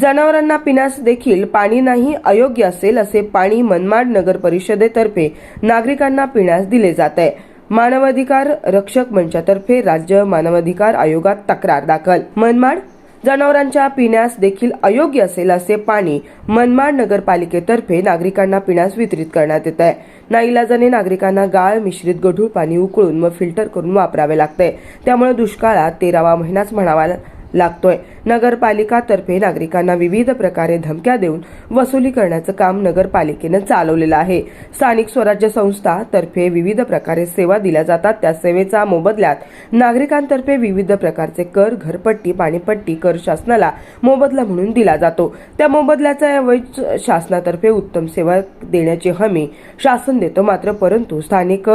जनावरांना पिण्यास देखील पाणी नाही अयोग्य असेल असे पाणी मनमाड नगर परिषदेतर्फे नागरिकांना पिण्यास दिले जात आहे. मानवाधिकार रक्षक मंचातर्फे राज्य मानवाधिकार आयोगात तक्रार दाखल. मनमाड जनावरांच्या पिण्यास देखील अयोग्य असेल असे पाणी मनमाड नगरपालिकेतर्फे नागरिकांना पिण्यास वितरित करण्यात येत आहे. नाईलाजाने नागरिकांना गाळ मिश्रित गढूळ पाणी उकळून व फिल्टर करून वापरावे लागते. त्यामुळे दुष्काळात तेरावा महिनाच म्हणावा लागतोय. नगरपालिकातर्फे नागरिकांना विविध प्रकारे धमक्या देऊन वसुली करण्याचं काम नगरपालिकेनं चालवलेलं आहे. स्थानिक स्वराज्य संस्था तर्फे विविध प्रकारे सेवा दिल्या जातात. त्या सेवेचा मोबदल्यात नागरिकांतर्फे विविध प्रकारचे कर घरपट्टी पाणीपट्टी कर शासनाला मोबदला म्हणून दिला जातो. त्या मोबदल्याचा यावेळी शासनातर्फे उत्तम सेवा देण्याची हमी शासन देतो मात्र परंतु स्थानिक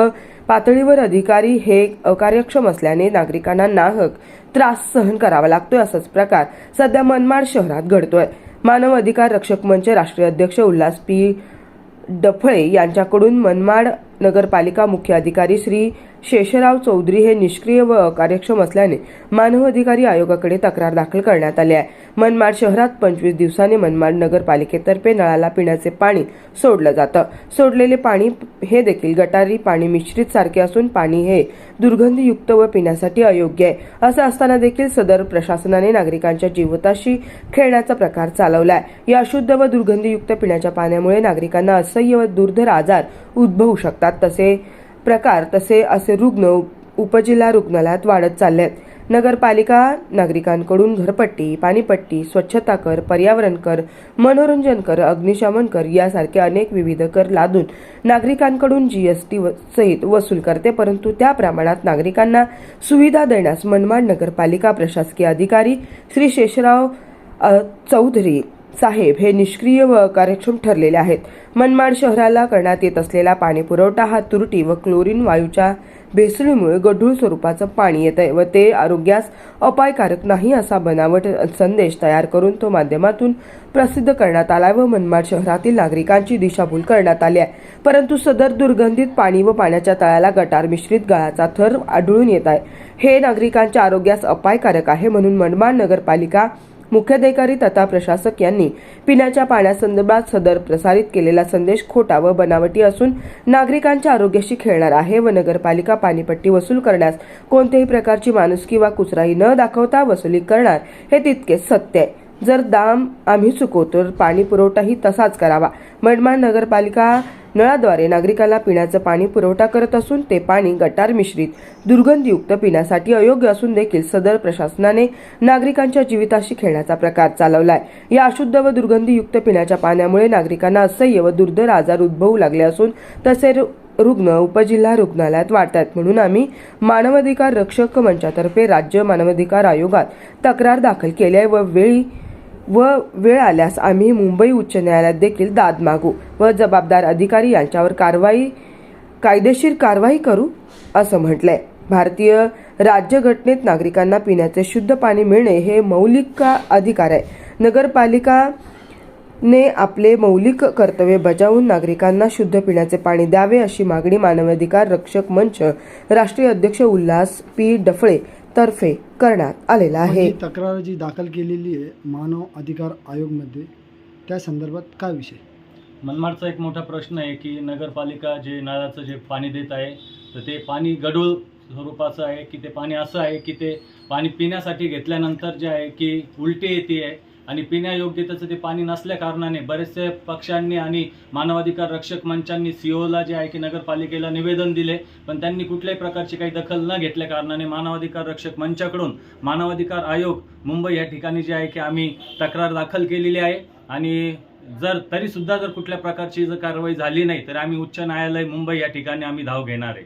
पातळीवर अधिकारी हे अकार्यक्षम असल्याने नागरिकांना नाहक त्रास सहन करावा लागतोय असाच प्रकार सध्या मनमाड शहरात घडतोय. मानव अधिकार रक्षक मंच राष्ट्रीय अध्यक्ष उल्हास पी डफळे यांच्याकडून मनमाड नगरपालिका मुख्य अधिकारी श्री शेषराव चौधरी हे निष्क्रिय व अकार्यक्षम असल्याने मानव अधिकारी आयोगाकडे तक्रार दाखल करण्यात आली आहे. मनमाड शहरात पंचवीस दिवसांनी मनमाड नगरपालिकेतर्फे नळाला पिण्याचे पाणी सोडलं जातं. सोडलेले पाणी हे देखील गटारी पाणी मिश्रित सारखे असून पाणी हे दुर्गंधीयुक्त व पिण्यासाठी अयोग्य आहे. असं असताना देखील सदर प्रशासनाने नागरिकांच्या जीवताशी खेळण्याचा प्रकार चालवलाय या अशुद्ध व दुर्गंधीयुक्त पिण्याच्या पाण्यामुळे नागरिकांना असह्य व दुर्धर आजार उद्भवू शकतात. तसे प्रकार तसे असे रुग्ण उपजिल्हा रुग्णालयात वाढत चालले आहेत. नगरपालिका नागरिकांकडून घरपट्टी पाणीपट्टी स्वच्छता कर पर्यावरण कर मनोरंजन कर अग्निशमन कर यासारखे अनेक विविध कर लादून नागरिकांकडून जीएसटी सहित वसूल करते परंतु त्या प्रमाणात नागरिकांना सुविधा देण्यास मनमाड नगरपालिका प्रशासकीय अधिकारी श्री शेषराव चौधरी साहेब हे निष्क्रिय व कार्यक्षम ठरलेले आहेत. मनमाड शहराला करण्यात येत असलेला पाणी पुरवठा हा तुरटी व क्लोरीन वायूच्या भेसळीमुळे गढूळ स्वरूपाचं पाणी येत आहे व ते आरोग्यास अपायकारक नाही असा बनावट संदेश तयार करून तो माध्यमातून प्रसिद्ध करण्यात आला व मनमाड शहरातील नागरिकांची दिशाभूल करण्यात आली आहे. परंतु सदर दुर्गंधित पाणी व पाण्याच्या तळाला गटार मिश्रित गळाचा थर आढळून येत आहे. हे नागरिकांच्या आरोग्यास अपायकारक आहे म्हणून मनमाड नगरपालिका मुख्याधिकारी तथा प्रशासक यांनी पिण्याच्या पाण्यासंदर्भात सदर प्रसारित केलेला संदेश खोटा व बनावटी असून नागरिकांच्या आरोग्याशी खेळणार आहे व नगरपालिका पाणीपट्टी वसूल करण्यास कोणत्याही प्रकारची माणुसकी वा कुचराई न दाखवता वसुली करणार हे तितकेच सत्य आहे. जर दाम आम्ही चुकवतो तर पाणी पुरवठाही तसाच करावा. मनमाड नगरपालिका नळाद्वारे नागरिकांना पिण्याचं पाणी पुरवठा करत असून ते पाणी गटार मिश्रित दुर्गंधीयुक्त पिण्यासाठी अयोग्य असून देखील सदर प्रशासनाने नागरिकांच्या जीविताशी खेळण्याचा प्रकार चालवलाय. या अशुद्ध व दुर्गंधीयुक्त पिण्याच्या पाण्यामुळे नागरिकांना असह्य व दुर्धर आजार उद्भवू लागले असून तसे रु- रुग्ण उपजिल्हा रुग्णालयात वाढतात म्हणून आम्ही मानवाधिकार रक्षक मंचातर्फे राज्य मानवाधिकार आयोगात तक्रार दाखल केली आहे व वेळी व वेळ आल्यास आम्ही मुंबई उच्च न्यायालयात देखील दाद मागू व जबाबदार अधिकारी यांच्यावर कारवाई कायदेशीर कारवाई करू असं म्हटलंय. भारतीय राज्यघटनेत नागरिकांना पिण्याचे शुद्ध पाणी मिळणे हे मौलिक का अधिकार आहे? नगरपालिका ने आपले मौलिक कर्तव्य बजावून नागरिकांना शुद्ध पिण्याचे पाणी द्यावे अशी मागणी मानवाधिकार रक्षक मंच राष्ट्रीय अध्यक्ष उल्हास पी डफळे तर्फे करण्यात आलेला आहे. तक्रार जी दाखल केलेली आहे मानव अधिकार आयोगमध्ये त्या संदर्भात काय विषय? मनमाडचा एक मोठा प्रश्न आहे की नगरपालिका जे नळाचं जे पाणी देत आहे तर ते पाणी गढूळ स्वरूपाचं आहे की ते पाणी असं आहे की ते पाणी पिण्यासाठी घेतल्यानंतर जे आहे की उलटी येते आहे? आणि पिण्यायोग्यतेचं ते पाणी नसल्या कारणाने बरेचसे पक्षांनी आणि मानवाधिकार रक्षक मंचांनी सीओला जे आहे की नगरपालिकेला निवेदन दिले पण त्यांनी कुठल्याही प्रकारची काही दखल न घेतल्या कारणाने मानवाधिकार रक्षक मंचाकडून मानवाधिकार आयोग मुंबई या ठिकाणी जे आहे की आम्ही तक्रार दाखल केलेली आहे. आणि जर तरीसुद्धा जर कुठल्या प्रकारची जर कारवाई झाली नाही तर आम्ही उच्च न्यायालय मुंबई या ठिकाणी आम्ही धाव घेणार आहे.